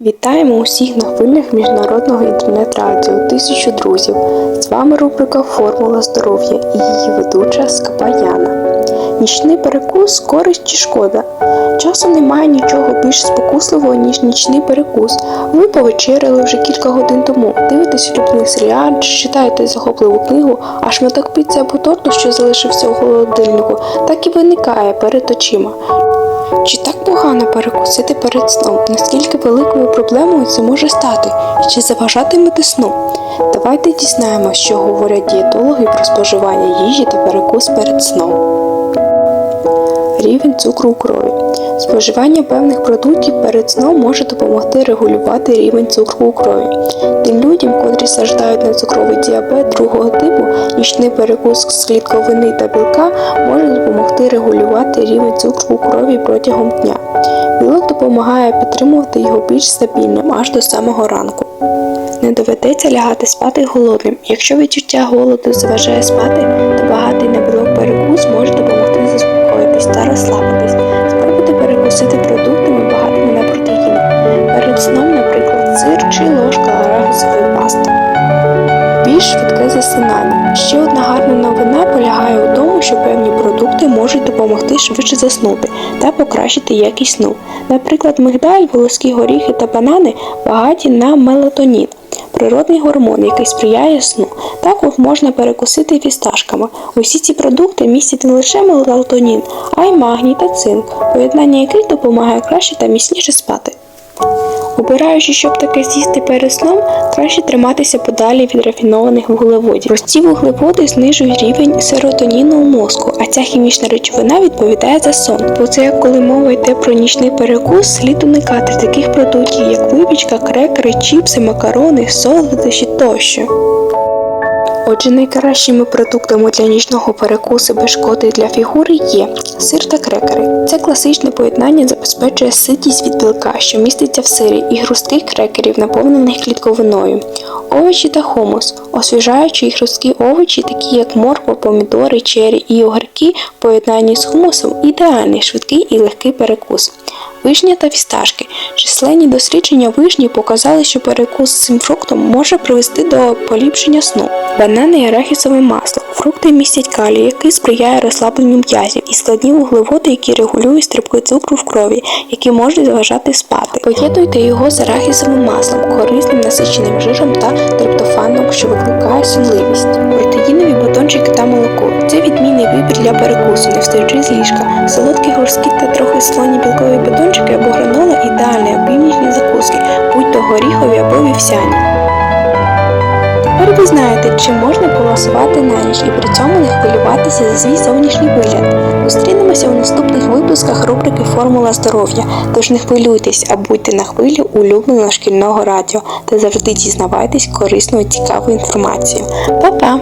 Вітаємо усіх на хвилях міжнародного інтернет-радіо Тисячу друзів. З вами рубрика Формула здоров'я і її ведуча Скапа Яна. Нічний перекус користь чи шкода. Часом немає нічого більш спокусливого, ніж нічний перекус. Ви повечеряли вже кілька годин тому, дивитесь улюблений серіал, чи читаєте захопливу книгу, а шматок піци або торту, що залишився у холодильнику, так і виникає перед очима. Чи так погано перекусити перед сном? Наскільки великою проблемою це може стати? І чи заважатимете сну? Давайте дізнаємося, що говорять дієтологи про споживання їжі та перекус перед сном. Рівень цукру у крові. Споживання певних продуктів перед сном може допомогти регулювати рівень цукру у крові. Тим людям, котрі страждають на цукровий діабет другого типу, нічний перекус з клітковини та білка може допомогти регулювати рівень цукру у крові протягом дня. Білок допомагає підтримувати його більш стабільним аж до самого ранку. Не доведеться лягати спати голодним. Якщо відчуття голоду заважає спати, то багатий на білок перекус може допомогти розслабитись. Спробуйте перекусити продуктами багатими на протеїни. Перед сном, наприклад, сир чи ложка арахісової пасти. Більш швидке засинання. Ще одна гарна новина полягає у тому, що певні продукти можуть допомогти швидше заснути та покращити якість сну. Наприклад, мигдаль, волоські горіхи та банани багаті на мелатонін. Природний гормон, який сприяє сну, також можна перекусити фісташками. Усі ці продукти містять не лише мелатонін, а й магній та цинк, поєднання яких допомагає краще та міцніше спати. Обираючи, щоб таке з'їсти перед сном, краще триматися подалі від рафінованих вуглеводів. Прості вуглеводи знижують рівень серотоніну у мозку, а ця хімічна речовина відповідає за сон. Бо це як коли мова йде про нічний перекус, слід уникати таких продуктів, як випічка, крекери, чіпси, макарони, солодощі тощо. Отже, найкращими продуктами для нічного перекусу без шкоди для фігури є сир та крекери. Це класичне поєднання забезпечує ситість від білка, що міститься в сирі, і хрустких крекерів, наповнених клітковиною. Овочі та хумус. Освіжаючі і хрусткі овочі, такі як морква, помідори, чері і огірки, в поєднанні з хумусом ідеальний швидкий і легкий перекус. Вишня та фісташки. Численні дослідження вишні показали, що перекус з цим фруктом може привести до поліпшення сну. Банани і арахісове масло. Фрукти містять калій, який сприяє розслабленню м'язів, і складні вуглеводи, які регулюють стрибки цукру в крові, які можуть заважати спати. Поєднуйте його з арахісовим маслом, корисним насиченим жиром та триптофаном, що викликає сонливість. Протеїнові батончики та молоко. Це відмінний вибір для перекусу, не встаючи з ліжка. Солодкі горські та трохи слоні білкові батончики або гранола ідеальні закуски, будь то горіхові або вівсяні. Тепер ви знаєте, чим можна полосувати на ніч і при цьому не хвилюватися за свій зовнішній вигляд. Зустрінемося у наступних випусках рубрики Формула здоров'я. Тож не хвилюйтесь, а будьте на хвилі улюбленого шкільного радіо та завжди дізнавайтесь корисну і цікаву інформацію. Па-па!